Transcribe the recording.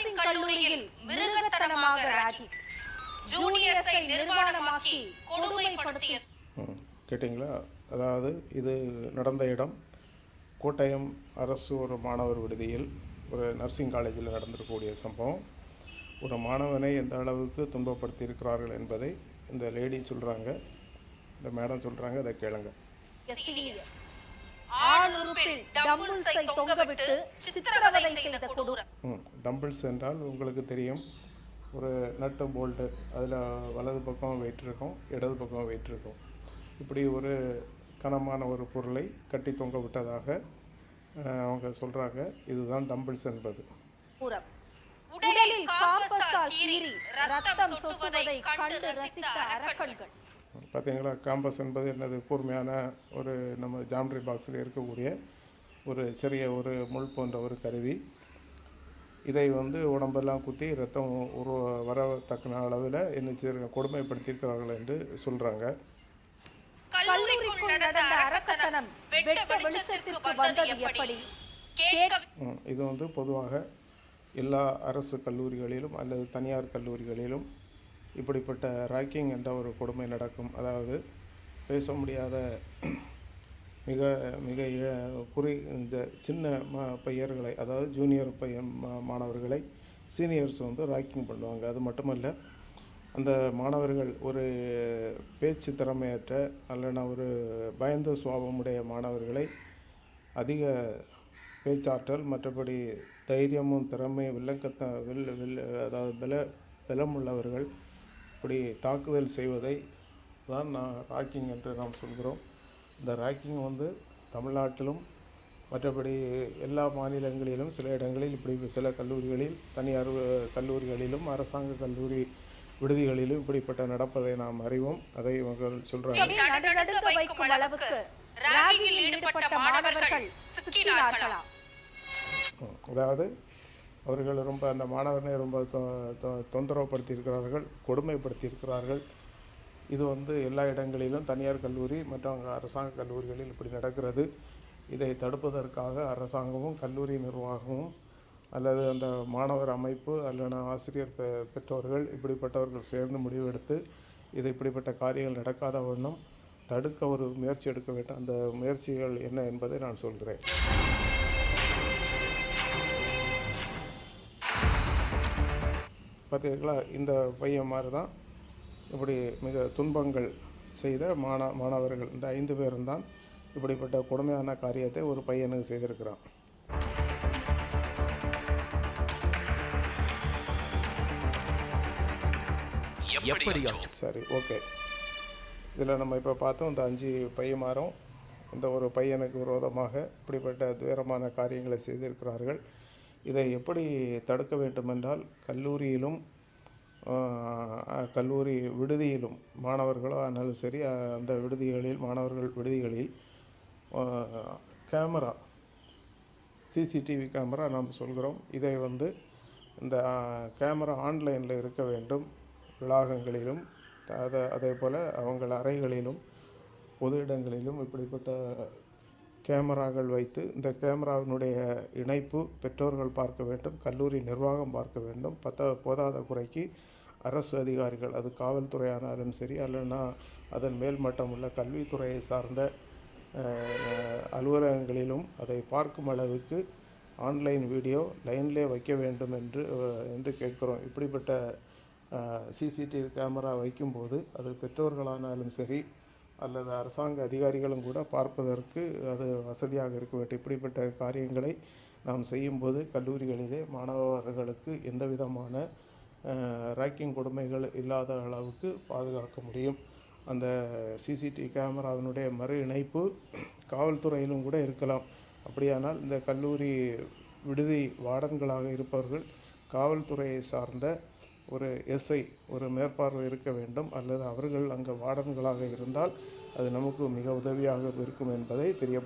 Nursing கல்லூரியில் மிருகத்தனமாக ராகி. ஜூனியர்ஸை நிர்வாணமாக்கி கொடுமைப்படுத்திய கேட்டிங்களா? அதாவது இது நடந்த இடம் கோட்டயம் அரசு ஒரு மாணவர் விடுதியில் ஒரு நர்சிங் காலேஜில் நடந்திருக்கக்கூடிய சம்பவம். ஒரு மாணவனை எந்த அளவுக்கு துன்பப்படுத்தி இருக்கிறார்கள் என்பதை இந்த லேடி சொல்கிறாங்க இந்த மேடம் சொல்கிறாங்க அதை கேளுங்க. தொங்கவிட்டு சித்திரவதை செய்த கொடூரம். ம். டம்பிள்ஸ் என்றால் உங்களுக்கு தெரியும். ஒரு நட்டு போல்ட்டு அதில் வலது பக்கம் வெயிட் இருக்கும் இடது பக்கம் வெயிட் இருக்கும் இப்படி ஒரு கனமான ஒரு பொருளை கட்டி தொங்க விட்டதாக அவங்க சொல்கிறாங்க இதுதான் டம்பிள்ஸ் என்பது. பார்த்தீங்களா காம்பஸ் என்பது என்னது? கூர்மையான ஒரு நம்ம ஜாமெட்ரி பாக்ஸில் இருக்கக்கூடிய ஒரு சிறிய ஒரு முள் போன்ற ஒரு கருவி. இதை வந்து உடம்பெல்லாம் குத்தி ரத்தம் உருவ வரத்தக்க அளவில் என்ன செய்ய கொடுமைப்படுத்தியிருக்கிறார்கள் என்று சொல்கிறாங்க இது வந்து பொதுவாக எல்லா அரசு கல்லூரிகளிலும் அல்லது தனியார் கல்லூரிகளிலும் இப்படிப்பட்ட ராக்கிங் என்ற ஒரு கொடுமை நடக்கும். அதாவது பேச முடியாத மிக மிக குறி இந்த சின்ன ம பையர்களை அதாவது ஜூனியர் பையன் மா- மாணவர்களை சீனியர்ஸ் வந்து ராக்கிங் பண்ணுவாங்க. அது மட்டுமல்ல அந்த மாணவர்கள் ஒரு பேச்சு திறமையற்ற அல்லனா ஒரு பயந்த சுவாபமுடைய மாணவர்களை அதிக பேச்சாற்றல் மற்றபடி தைரியமும் திறமையும் வில்லக்கத்த வில் வில் அதாவது பல பலமுள்ளவர்கள் இப்படி தாக்குதல் செய்வதை தான் நான் ராக்கிங் என்று நாம் சொல்கிறோம். இந்த ராக்கிங் வந்து தமிழ்நாட்டிலும் மற்றபடி எல்லா மாநிலங்களிலும் சில இடங்களில் இப்படி சில கல்லூரிகளில் தனியார் கல்லூரிகளிலும் அரசாங்க கல்லூரி விடுதிகளிலும் இப்படிப்பட்ட நடப்பதை நாம் அறிவோம். அதை இவர்கள் சொல்கிறாங்க அதாவது அவர்கள் ரொம்ப அந்த மாணவனை ரொம்ப தொந்தரவுப்படுத்தியிருக்கிறார்கள் கொடுமைப்படுத்தியிருக்கிறார்கள். இது வந்து எல்லா இடங்களிலும் தனியார் கல்லூரி மற்றும் அரசாங்க கல்லூரிகளில் இப்படி நடக்கிறது. இதை தடுப்பதற்காக அரசாங்கமும் கல்லூரி நிர்வாகமும் அல்லது அந்த மாணவர் அமைப்பு அல்லது ஆசிரியர் பெ- பெற்றோர்கள் இப்படிப்பட்டவர்கள் சேர்ந்து முடிவெடுத்து இது இப்படிப்பட்ட காரியங்கள் நடக்காத வண்ணம் தடுக்க ஒரு முயற்சி எடுக்க வேண்டும் அந்த முயற்சிகள் என்ன என்பதை நான் சொல்கிறேன். பார்த்தீங்களா இந்த பையன் மாதிரி தான் இப்படி மிக துன்பங்கள் செய்த மாண மாணவர்கள் இந்த ஐந்து பேரும் தான் இப்படிப்பட்ட கொடுமையான காரியத்தை ஒரு பையனுக்கு செய்திருக்கிறான். சரி ஓகே. இதில் நம்ம இப்போ பார்த்தோம் இந்த அஞ்சு பையன்மாரும் இந்த ஒரு பையனுக்கு விரோதமாக இப்படிப்பட்ட துயரமான காரியங்களை செய்திருக்கிறார்கள். இதை எப்படி தடுக்க வேண்டுமென்றால் கல்லூரியிலும் கல்லூரி விடுதியிலும் மாணவர்களோ ஆனாலும் சரி அந்த விடுதிகளில் மாணவர்கள் விடுதிகளில் கேமரா சிசிடிவி கேமரா நாம் சொல்கிறோம். இதை வந்து இந்த கேமரா ஆன்லைனில் இருக்க வேண்டும். வளாகங்களிலும் அதை அதே போல் அவங்கள் அறைகளிலும் பொது இடங்களிலும் இப்படிப்பட்ட கேமராக்கள் வைத்து இந்த கேமராவினுடைய இணைப்பு பெற்றோர்கள் பார்க்க வேண்டும் கல்லூரி நிர்வாகம் பார்க்க வேண்டும். பத்த போதாத குறைக்கு அரசு அதிகாரிகள் அது காவல்துறையானாலும் சரி அல்லனா அதன் மேல்மட்டம் உள்ள கல்வித்துறையை சார்ந்த அலுவலகங்களிலும் அதை பார்க்கும் அளவுக்கு ஆன்லைன் வீடியோ லைன்லே வைக்க வேண்டும் என்று என்று கேட்கிறோம். இப்படிப்பட்ட சிசிடிவி கேமரா வைக்கும்போது அது பெற்றோர்களானாலும் சரி அல்லது அரசாங்க அதிகாரிகளும் கூட பார்ப்பதற்கு அது வசதியாக இருக்க வேண்டும் இப்படிப்பட்ட காரியங்களை நாம் செய்யும்போது கல்லூரிகளிலே மாணவர்களுக்கு எந்த விதமான ரேக்கிங் கொடுமைகள் இல்லாத அளவுக்கு பாதுகாக்க முடியும். அந்த சிசிடிவி கேமராவினுடைய மறு இணைப்பு காவல்துறையிலும் கூட இருக்கலாம். அப்படியானால் இந்த கல்லூரி விடுதி வார்டன்களாக இருப்பவர்கள் காவல்துறையை சார்ந்த ஒரு எஸ்ஐ ஒரு மேற்பார்வை இருக்க வேண்டும். அல்லது அவர்கள் அங்கே வார்டன்களாக இருந்தால் அது நமக்கு மிக உதவியாக இருக்கும் என்பதை தெரியப்ப